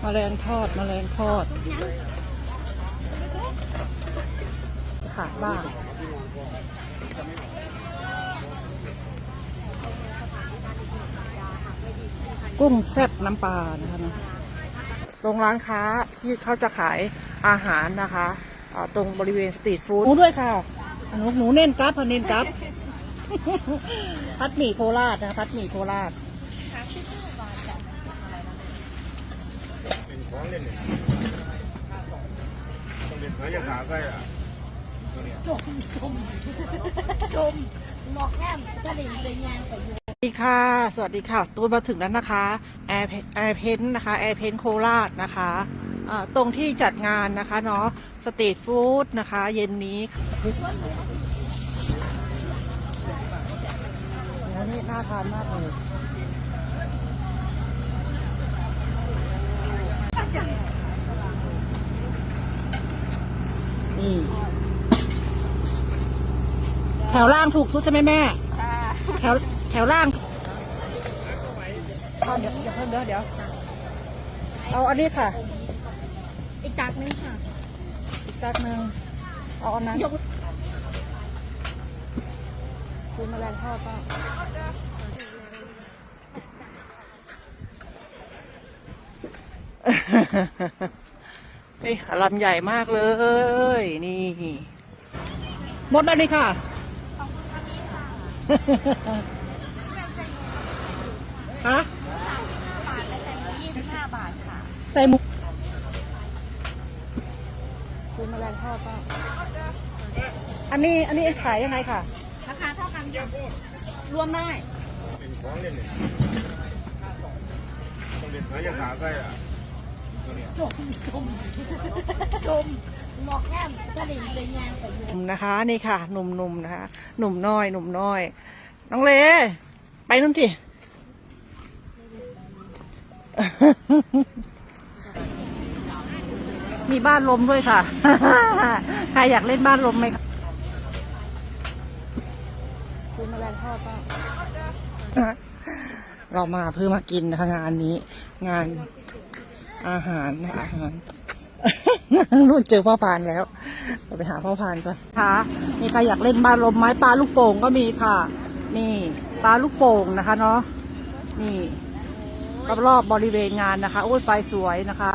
แมลงทอดแมลงทอดขาดบ้างกุ้งแซ่บน้ำปลานะคะนะโรงร้านค้าที่เขาจะขายอาหารนะคะอ่าตรงบริเวณสตรีทฟู้ดหนูด้วยค่ะหนูหนูเน้นกับเน้นกับ พัดหมี่โคราชนะพัดหมี่โคราช เป็น ของเล่นเนี่ยต้องเป็นพยาศาสตร์ใช่อะหมอกแก้มกระดิ่งเลยยางไปอยู่สวัสดีค่ะ สวัสดีค่ะ ตูนมาถึงแล้วนะคะแอร์แอร์เพนนะคะแอร์เพนโคราชนะคะตรงที่จัดงานนะคะเนาะสตรีทฟู้ดนะคะ เย็นนี้นี่น่าทานมากเลย นี่แถวล่างถูกสุดใช่ไหมแม่ แถวแถวล่างเอาเดี๋ยวเดี๋ยวเพิ่มเดี๋ยวเดี๋ยว เอาอันนี้ค่ะ อีกตักนึงค่ะ อีกตักหนึ่งเอาอันนั้นยกคุณแมลงทอดป้ เฮ้ยลำใหญ่มากเลย นี่หมดแล้วนี่ค่ะ ฮะยี่สิบห้าบาทค่ะ ใส่หมุกคุณแมลงทอดป้าอันนี้อันนี้ขายยังไงค่ะ ราคาเท่ากันค่ะรวมได้เป็นของเล่นเนี่ยต้องเป็นพยาศาสตร์ใช่อะ ชมชมชมหมอกแก้มกระดิ่งเลยยางไปอยู่หนุ่มนะคะนี่ค่ะ หนุ่มๆนะคะ หนุ่มน้อย หนุ่มน้อย น้องเล ไปนู่นที มีบ้านลมด้วยค่ะ ใครอยากเล่นบ้านลมไหมคะคุณแมลงทอดป้าเรามาเพื่อมากินนะคะงานนี้ งาน อาหารนะคะอาหารนู่นเจอพ่อพานแล้วเราไปหาพ่อพานก่อนค่ะมีใครอยากเล่นบ้านลมไม้ปลาลูกโป่งก็มีค่ะ นี่ปลาลูกโป่งนะคะเนาะนี่รอบๆบริเวณงานนะคะโอ้ยไฟสวยนะคะ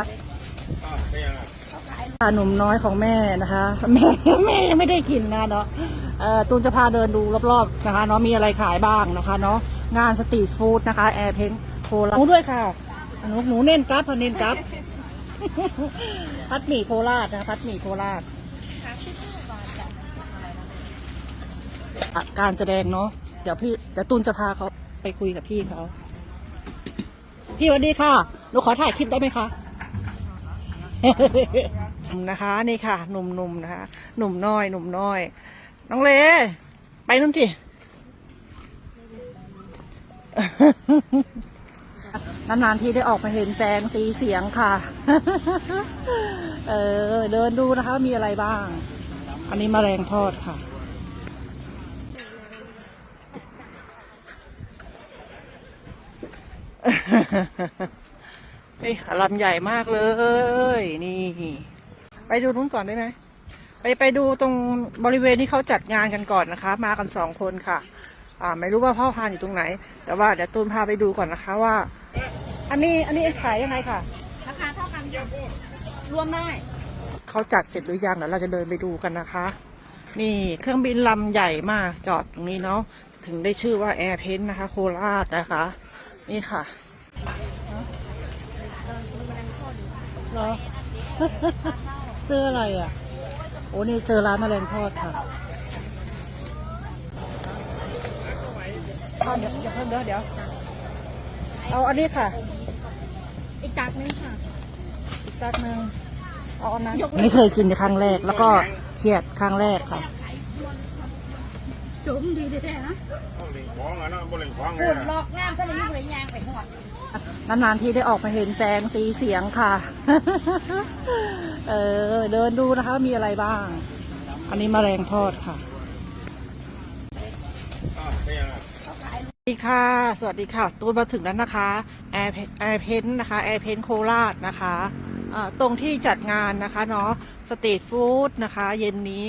อ้าวเป็นยังไงค่ะหนุ่มน้อยของแม่นะคะแม่แม่ยังไม่ได้กินนะเนาะเอ่อตูนจะพาเดินดูรอบๆนะคะเนาะมีอะไรขายบ้างนะคะเนาะงานสตรีทฟู้ดนะคะแอร์เพนโคราชหนูด้วยค่ะ หนูหนูเน้นกับค่ะเน้นกับพัดหมี่โคราชนะคะพัดหมี่โคราชการแสดงเนาะเดี๋ยวพี่เดี๋ยวตูนจะพาเขาไปคุยกับพี่เขาพี่วัสดีค่ะหนูขอถ่ายคลิปได้ไหมคะหนุ่มนะคะนี่ค่ะ หนุ่มๆนะคะ หนุ่มน้อย หนุ่มน้อย น้องเล ไปนู่นที นานๆที่ได้ออกมาเห็นแสงสีเสียงค่ะ เออ เดินดูนะคะ มีอะไรบ้าง อันนี้มแมลงทอดค่ะ เฮ้ยลำใหญ่มากเลย นี่ ไปดูนู้นก่อนได้ไหมไปไปดูตรงบริเวณที่เขาจัดงานกันก่อนนะคะ มากันสองคนค่ะ อ่า ไม่รู้ว่าพ่อพานอยู่ตรงไหน แต่ว่าเดี๋ยวตูนพาไปดูก่อนนะคะว่า อันนี้อันนี้ขายยังไงค่ะ ราคาเท่ากันค่ะรวมได้เขาจัดเสร็จหรือยังเดี๋ยวเราจะเดินไปดูกันนะคะ นี่เครื่องบินลำใหญ่มากจอดตรงนี้เนาะถึงได้ชื่อว่าแอร์เพนนะคะ โคราชนะคะ นี่ค่ะเหรอเสื้ออะไรอะ โอ้นี่เจอร้านแมลงทอดค่ะเอาเดี๋ยวเดี๋ยวเพิ่มเดี๋ยวเดี๋ยว เอาอันนี้ค่ะ อีกตักนึงค่ะ อีกตักหนึ่งเอาอันนั้นไม่เคยกินในครั้งแรก แล้วก็เครียดครั้งแรกค่ะจุ่มดีแท้ๆนะต้องเล่นของอะนะบ่เล่นของไงปุ่นหลอะอกแก้มกระดิ่งเลยยางไปหอดนานๆทีได้ออกมาเห็นแสงสีเสียงค่ะ เออ เดินดูนะคะ มีอะไรบ้าง อันนี้มแมลงทอดค่ะ อ้าวเป็นยังไง สวัส ดีค่ะ สวัสดีค่ะ ตูนมาถึงแล้วนะคะแอร์แอร์เพนนะคะแอร์เพนโคราชนะคะอ่าตรงที่จัดงานนะคะเนาะสตรีทฟู้ดนะคะ เย็นนี้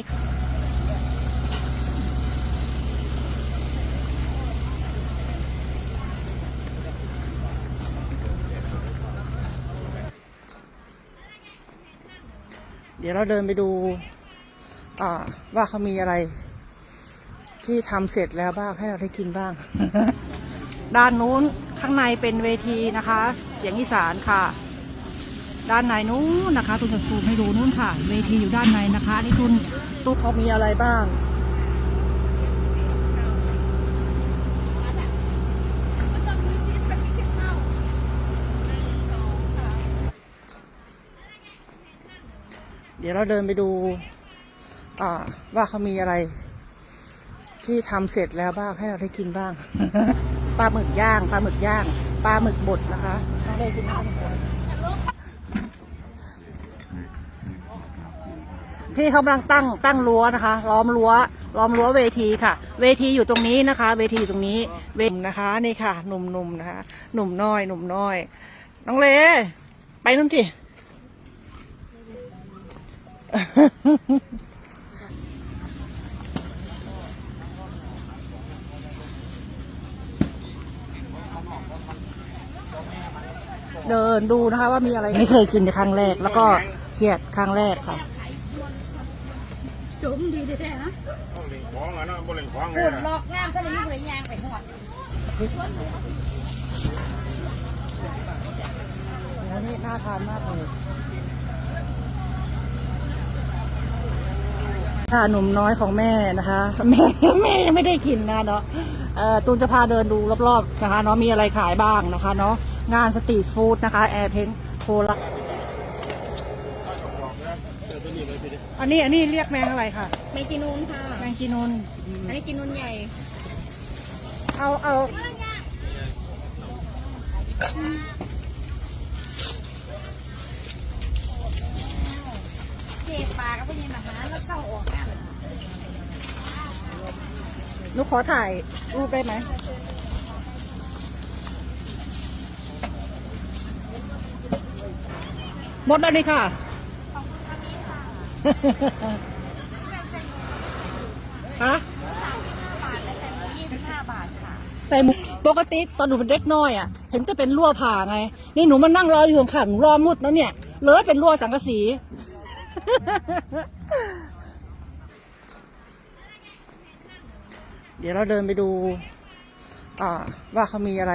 เดี๋ยวเราเดินไปดูว่าเขามีอะไร ที่ทำเสร็จแล้วบ้างให้เราได้กินบ้าง ด้านนู้นข้างในเป็นเวทีนะคะ เสียงอีสานค่ะ ด้านในนู้นนะคะตุนจะซูมให้ดูนู้นค่ะ เวทีอยู่ด้านในนะคะนี่ตุนตู้เขามีอะไรบ้างเดี๋ยวเราเดินไปดูว่าเขามีอะไร ที่ทำเสร็จแล้วบ้างให้เราได้กินบ้าง ปลาหมึกย่างปลาหมึกย่างปลาหมึกบดนะคะต้องได้กินปลาหมึกพี่เขากำลังตั้งตั้งรั้วนะคะ ล้อมรั้วล้อมรั้วเวทีค่ะ เวทีอยู่ตรงนี้นะคะ เวทีอยู่ตรงนี้เวทนะคะนี่ค่ะ หนุ่มๆนะคะ หนุ่มน้อย หนุ่มน้อย น้องเล ไปนู่นที เดินดูนะคะ ว่ามีอะไรไม่เคยกินในครั้งแรก แล้วก็เครียดครั้งแรกค่ะจุ่มดีแท้ๆนะต้องเล่นของอะเนาะบ่เล่นของเลพูยดหลอกงามก็เลยมีคนยางไปหัวแล้วนี่น่าทานมากเลยค่ะหนุ่มน้อยของแม่นะคะแม่แม่ยังไม่ได้กินนะเนาะเอ่อตูนจะพาเดินดูรอบๆนะคะเนาะมีอะไรขายบ้างนะคะเนาะ งานสตรีทฟู้ดนะคะ แอร์เพนโคราชอันนี้อันนี้เรียกแมงอะไรค่ะเมกินูนค่ะ แมงจีนูนอันนี้กินนูนใหญ่ เอาเอาเจ็บปากก็เป็นยังมาหาแล้วเข้าออกกันหนูขอถ่ายรูปได้ไหม หมดแล้วนี่ค่ะฮะยี่สิบห้าบาทค่ะใส่หมูปกติตอนหนูเป็นเด็กน้อยอะ เห็นจะเป็นรั่วผ่าไง นี่หนูมานั่งรออยู่ข้างๆหนูรอมุดแล้วเนี่ย เลยเป็นรั่วสังกะสี เดี๋ยวเราเดินไปดูอ่าว่าเขามีอะไร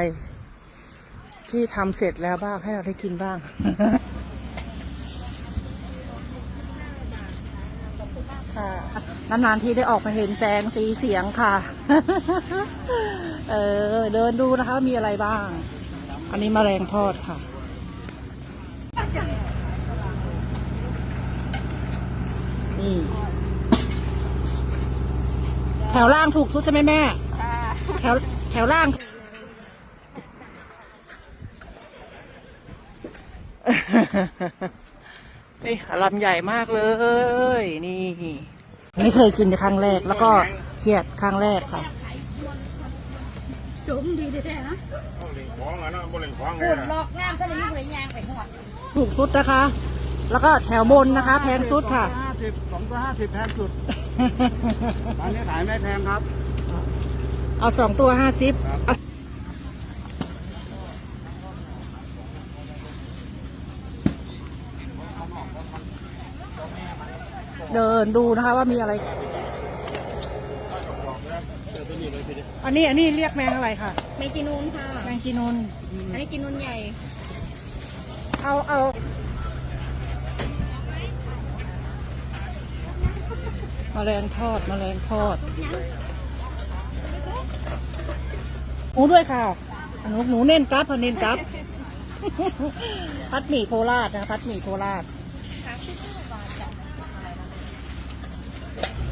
ที่ทำเสร็จแล้วบ้างให้เราได้กินบ้าง ค่ะ นานๆที่ได้ออกมาเห็นแสงสีเสียงค่ะ เออ เดินดูนะคะมีอะไรบ้าง อันนี้มแมลงทอดค่ะ นี่ แถวล่างถูกสุดใช่ไหมแม่ แถวแถวล่าง นี่ลำใหญ่มากเลย นี่ ไม่เคยกินในครั้งแรก แล้วก็เครียดครั้งแรกค่ะจุ่มดีแท้ๆนะต้องเล่นของอะเนาะบ่เล่นของเลพูยดหลอกงามก็เลยมีคนยางไปหัวถูกสุดนะคะ แล้วก็แถวบนนะคะ แพงสุดค่ะห้าสิบสองตัวห้าสิบแพงสุดร้านนี้ขายไม่แพงครับ เอาสองตัวห้าสิบ เดินดูนะคะว่ามีอะไร อันนี้อันนี้เรียกแมงอะไรค่ะเมกินูนค่ะ แมงจีนูน อันนี้กินนูนใหญ่ เอาเอามแมลงทอดมแมลงทอดหมูด้วยค่ะหนูหนูเน้นกราฟค่ะเน้นกราฟพัดหมี่โคราชนะพัดหมี่โคราช